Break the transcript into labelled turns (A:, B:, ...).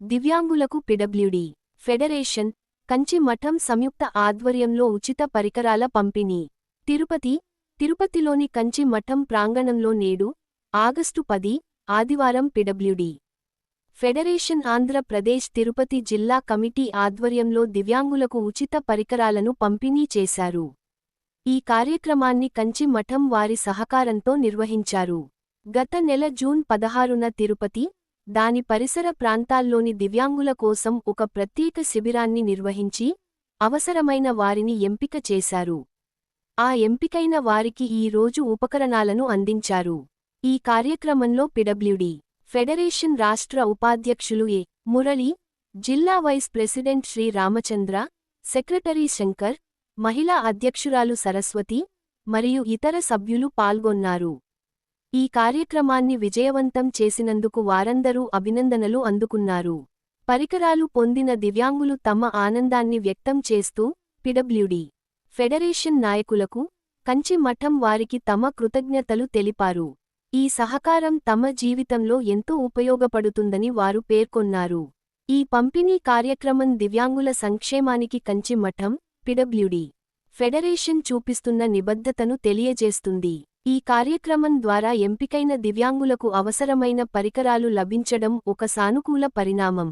A: దివ్యాంగులకు PWD federation Kanchi మఠం సంయుక్త ఆధ్వర్యంలో ఉచిత పరికరాల పంపిణీ. తిరుపతి తిరుపతిలోని కంచి మఠం ప్రాంగణంలో నేడు ఆగస్టు పది ఆదివారం పిడబ్ల్యూడి ఫెడరేషన్ ఆంధ్రప్రదేశ్ తిరుపతి జిల్లా కమిటీ ఆధ్వర్యంలో దివ్యాంగులకు ఉచిత పరికరాలను పంపిణీ చేశారు. ఈ కార్యక్రమాన్ని కంచి మఠం వారి సహకారంతో నిర్వహించారు. గత నెల జూన్ పదహారున తిరుపతి దాని పరిసర ప్రాంతాల్లోని దివ్యాంగుల కోసం ఒక ప్రత్యేక శిబిరాన్ని నిర్వహించి అవసరమైన వారిని ఎంపిక చేశారు. ఆ ఎంపికైన వారికి ఈ రోజు ఉపకరణాలను అందించారు. ఈ కార్యక్రమంలో పిడబ్ల్యూడి ఫెడరేషన్ రాష్ట్ర ఉపాధ్యక్షులు ఏ మురళి జిల్లా vice president Shri Ramachandra secretary Shankar మహిళా అధ్యక్షురాలు సరస్వతి మరియు ఇతర సభ్యులు పాల్గొన్నారు. ఈ కార్యక్రమాన్ని విజయవంతం చేసినందుకు వారందరూ అభినందనలు అందుకున్నారు. పరికరాలు పొందిన దివ్యాంగులు తమ ఆనందాన్ని వ్యక్తం చేస్తూ పిడబ్ల్యూడి ఫెడరేషన్ నాయకులకు కంచి మఠం వారికి తమ కృతజ్ఞతలు తెలిపారు. ఈ సహకారం తమ జీవితంలో ఎంతో ఉపయోగపడుతుందని వారు పేర్కొన్నారు. ఈ పంపిణీ కార్యక్రమం దివ్యాంగుల సంక్షేమానికి కంచి మఠం పిడబ్ల్యూడి ఫెడరేషన్ చూపిస్తున్న నిబద్ధతను తెలియజేస్తుంది. ఈ కార్యక్రమం ద్వారా ఎంపికైన దివ్యాంగులకు అవసరమైన పరికరాలు లభించడం ఒక సానుకూల పరిణామం.